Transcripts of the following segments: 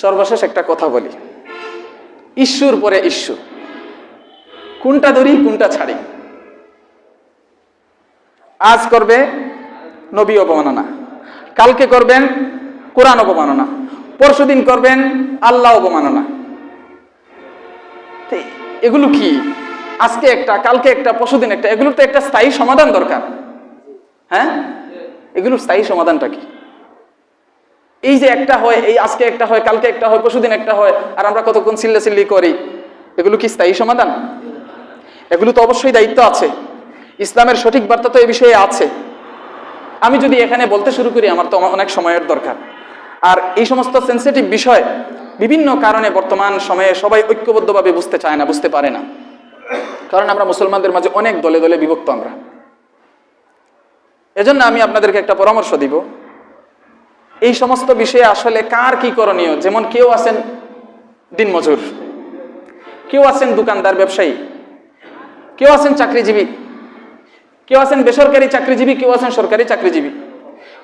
সর্বশেষ একটা কথা বলি। ইস্যুর পরে ঈশ্বর কোনটা ধরি কোনটা ছাড়ি? আজ করবে নবী অবমাননা। কালকে করবেন কোরআন অবমাননা। পরশুদিন করবেন আল্লাহ অবমাননা। এগুলো কি? আজকে একটা, কালকে একটা পরশুদিন একটা, এগুলোর তো একটা স্থায়ী সমাধান দরকার। হ্যাঁ? এগুলোর স্থায়ী সমাধানটা কি? এই যে একটা হয়, এই আজকে একটা হয়, কালকে একটা হয়, পরশুদিন একটা হয়, আর আমরা কতক্ষণ চিল্লা চিল্লি করি? এগুলো কি স্থায়ী সমাধান? এগুলো তো অবশ্যই দায়িত্ব আছে। ইসলামের সঠিক বার্তা তো এই বিষয়ে আছে। আমি যদি এখানে বলতে শুরু করি, আমার তো অনেক সময়ের দরকার। আর এই সমস্ত সেন্সিটিভ বিষয় বিভিন্ন কারণে বর্তমান সময়ে সবাই ঐক্যবদ্ধভাবে বুঝতে চায় না, বুঝতে পারে না। কারণ আমরা মুসলমানদের মাঝে অনেক দলে দলে বিভক্ত আমরা। এজন্য আমি আপনাদেরকে একটা পরামর্শ দিব। এই সমস্ত বিষয়ে আসলে কার কি করণীয়? যেমন কেউ আছেন দিনমজুর, কেউ আছেন দোকানদার, ব্যবসায়ী, কেউ আছেন চাকরিজীবী, কেউ আছেন বেসরকারি চাকরিজীবী, কেউ আছেন সরকারি চাকরিজীবী,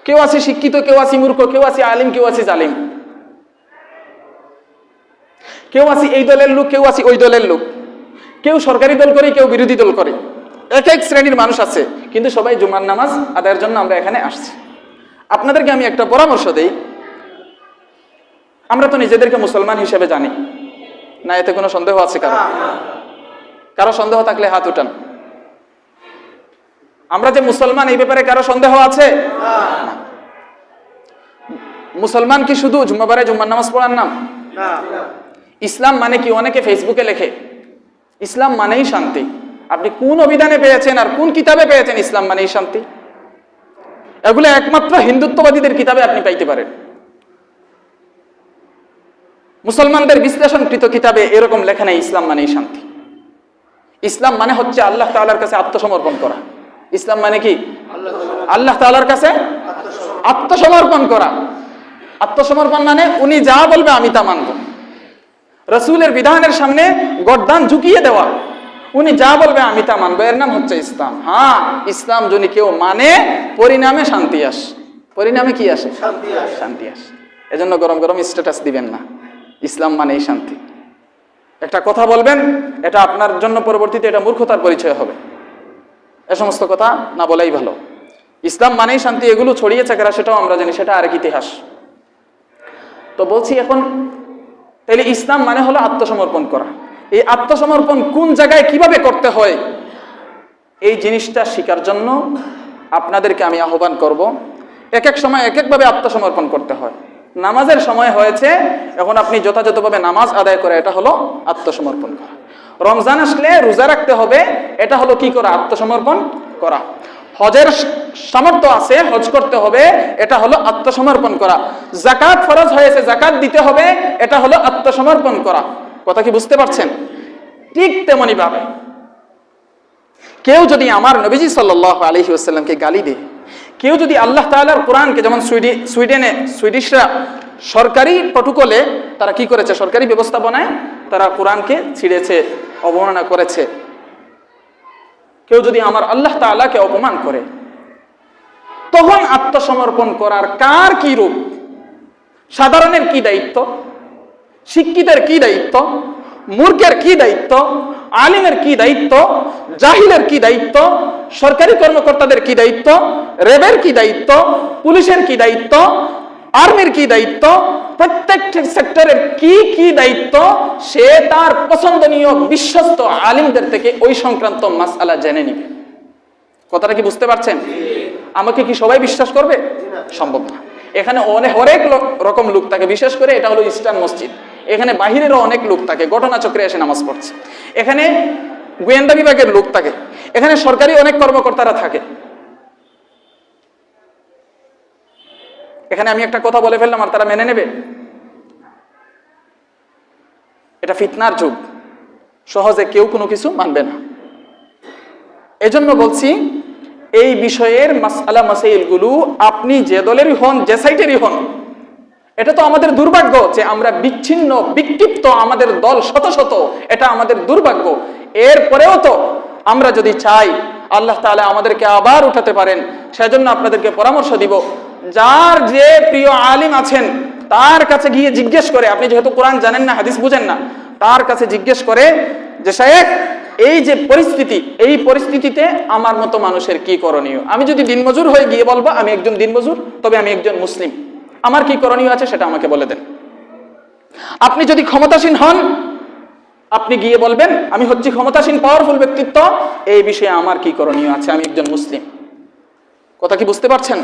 কেউ আছে শিক্ষিত, কেউ আছে মূর্খ, কেউ আছে আলিম, কেউ আছে জালিম। কেউ আছে এই দলের লোক, কেউ আছে ওই দলের লোক। কেউ সরকারি দল করে, কেউ বিরোধী দল করে। এক এক শ্রেণির মানুষ আছে, কিন্তু সবাই জুমার নামাজ আদায়ের জন্য আমরা এখানে আসছি। আপনাদেরকে আমি একটা পরামর্শ দেই। আমরা তো নিজেদেরকে মুসলমান হিসেবে জানি। না এতে কোনো সন্দেহ আছে কারও? কারও সন্দেহ থাকলে হাত উঠান। আমরা যে মুসলমান এই ব্যাপারে কারও সন্দেহ আছে? মুসলমান কি শুধু জুম্মাবারে জুম্মার নামাজ পড়ার নাম? ইসলাম মানে কি? অনেকে ফেসবুকে লেখে ইসলাম মানেই শান্তি। আপনি কোন অভিধানে পেয়েছেন আর কোন কিতাবে পেয়েছেন ইসলাম মানেই শান্তি? এগুলো একমাত্র হিন্দুত্ববাদীদের কিতাবে আপনি পাইতে পারেন। মুসলমানদের বিশ্লেষণকৃত কিতাবে এরকম লেখা নেই, ইসলাম মানেই শান্তি। ইসলাম মানে হচ্ছে আল্লাহ তাআলার কাছে আত্মসমর্পণ করা। ইসলাম মানে কি? আল্লাহ তাআলার কাছে আত্মসমর্পণ করা। আত্মসমর্পণ মানে উনি যা বলবে আমি তা মানব। রসুলের বিধানের সামনে গরদান ঝুঁকিয়ে দেওয়া। উনি যা বলবে আমি তা মানবো। এর নাম হচ্ছে ইসলাম। হ্যাঁ ইসলাম যদি কেউ মানে পরিণামে শান্তি আস। পরিণামে কি আসে? শান্তি আসে। এজন্য গরম গরম স্ট্যাটাস দিবেন না। ইসলাম মানেই শান্তি। একটা কথা বলবেন এটা আপনার জন্য পরবর্তীতে এটা মূর্খতার পরিচয় হবে। এ সমস্ত কথা না বলাই ভালো। ইসলাম মানেই শান্তি এগুলো ছড়িয়েছে কারা সেটাও আমরা জানি সেটা আরেক ইতিহাস। তো বলছি এখন তাহলে ইসলাম মানে হলো আত্মসমর্পণ করা। এই আত্মসমর্পণ কোন জায়গায় কীভাবে করতে হয়? এই জিনিসটা শিকার জন্য আপনাদেরকে আমি আহ্বান করব। এক এক সময় এক একভাবে আত্মসমর্পণ করতে হয়। নামাজের সময় হয়েছে, এখন আপনি যথাযথভাবে নামাজ আদায় করে, এটা হলো আত্মসমর্পণ করা। রমজান আসলে রোজা রাখতে হবে, এটা হলো কি করা? আত্মসমর্পণ করা। হজের সামর্থ্য আছে, হজ করতে হবে, এটা হলো আত্মসমর্পণ করা। জাকাত ফরজ হয়েছে জাকাত দিতে হবে, এটা হলো আত্মসমর্পণ করা। কথা কি বুঝতে পারছেন? ঠিক তেমনি ভাবে। কেউ যদি আমার নবীজি সাল্লাহ আলহি আসাল্লামকে গালি দেয়, কেউ যদি আল্লাহ তাআলার কোরআনকে যেমন সুইডি, সুইডেনে, সুইডিশরা সরকারি প্রটোকলে তারা কি করেছে? সরকারি ব্যবস্থাপনায় তারা কোরআনকে ছিঁড়েছে, অবমাননা করেছে। কেউ যদি আমার আল্লাহ তাআলাকে অপমান করে, তখন আত্মসমর্পণ করার কার কি রূপ? সাধারণের কি দায়িত্ব? শিক্ষিতের কি দায়িত্ব? মূর্খের কি দায়িত্ব? আলিমের কি দায়িত্ব? জাহিলের কি দায়িত্ব? সরকারি কর্মকর্তাদের কি দায়িত্ব? রেবের কি দায়িত্ব? পুলিশের কি দায়িত্ব? আর্মির কি দায়িত্ব? প্রত্যেকটি সেক্টরের কি কি দায়িত্ব? সে তার পছন্দনীয় বিশ্বস্ত আলিমদের থেকে ওই সংক্রান্ত মাসআলা জেনে নিবে। কথাটা কি বুঝতে পারছেন? আমাকে কি সবাই বিশ্বাস করবে? সম্ভব না। এখানে অনেক হরেক রকম লোক থাকে। বিশেষ করে এটা হলো ইস্টার্ন মসজিদ। এখানে বাহিরেরও অনেক লোক থাকে ঘটনাচক্রে এসে নামাজ পড়ছে। এখানে গোয়েন্দা বিভাগের লোক থাকে, এখানে সরকারি অনেক কর্মকর্তারা থাকে। এখানে আমি একটা কথা বলে ফেললাম আর তারা মেনে নেবে? এটা ফিতনার যুগ, সহজে কেউ কোনো কিছু মানবে না। এজন্য বলছি, এই বিষয়ের মাসালা মাসাইলগুলো আপনি যে দলেরই হন, যে সাইটেরই হন এটা তো আমাদের দুর্ভাগ্য যে আমরা বিচ্ছিন্ন, বিক্ষিপ্ত আমাদের দল শত শত, এটা আমাদের দুর্ভাগ্য। এরপরেও তো আমরা যদি চাই আল্লাহ তাআলা আমাদেরকে আবার উঠাতে পারেন, সেজন্য আপনাদেরকে পরামর্শ দিব। যার যে প্রিয় আলিম আছেন, তার কাছে গিয়ে জিজ্ঞেস করে, আপনি যেহেতু কোরআন জানেন না, হাদিস বুঝেন না, তার কাছে জিজ্ঞেস করে যে, শায়েখ, এই যে পরিস্থিতি, এই পরিস্থিতিতে আমার মতো মানুষের কি করণীয়? আমি যদি দিনমজুর হয়ে গিয়ে বলব, আমি একজন দিনমজুর, তবে আমি একজন মুসলিম। আমার কি করণীয় আছে সেটা আমাকে বলে দেন। আপনি যদি ক্ষমতাসীন হন, আপনি গিয়ে বলবেন, আমি হচ্ছি ক্ষমতাসীন পাওয়ারফুল ব্যক্তিত্ব, এই বিষয়ে আমার কি করণীয় আছে? আমি একজন মুসলিম। কথা কি বুঝতে পারছেন?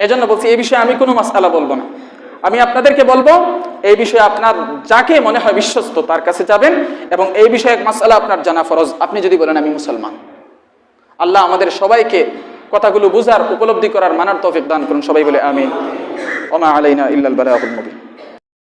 এজন্য বলছি, এই বিষয়ে আমি কোনো মাসালা বলব না। আমি আপনাদেরকে বলব, এই বিষয়ে আপনার যাকে মনে হয় বিশ্বস্ত, তার কাছে যাবেন এবং এই বিষয়ে এক মাসালা আপনার জানা ফরজ। আপনি যদি বলেন, আমি মুসলমান। আল্লাহ আমাদের সবাইকে কথাগুলো বুঝার, উপলব্ধি করার মানার তৌফিক দান করুন। সবাই বলে আমিন। ওমা আলাইনা ইল্লাল বালাগুল মুবিন।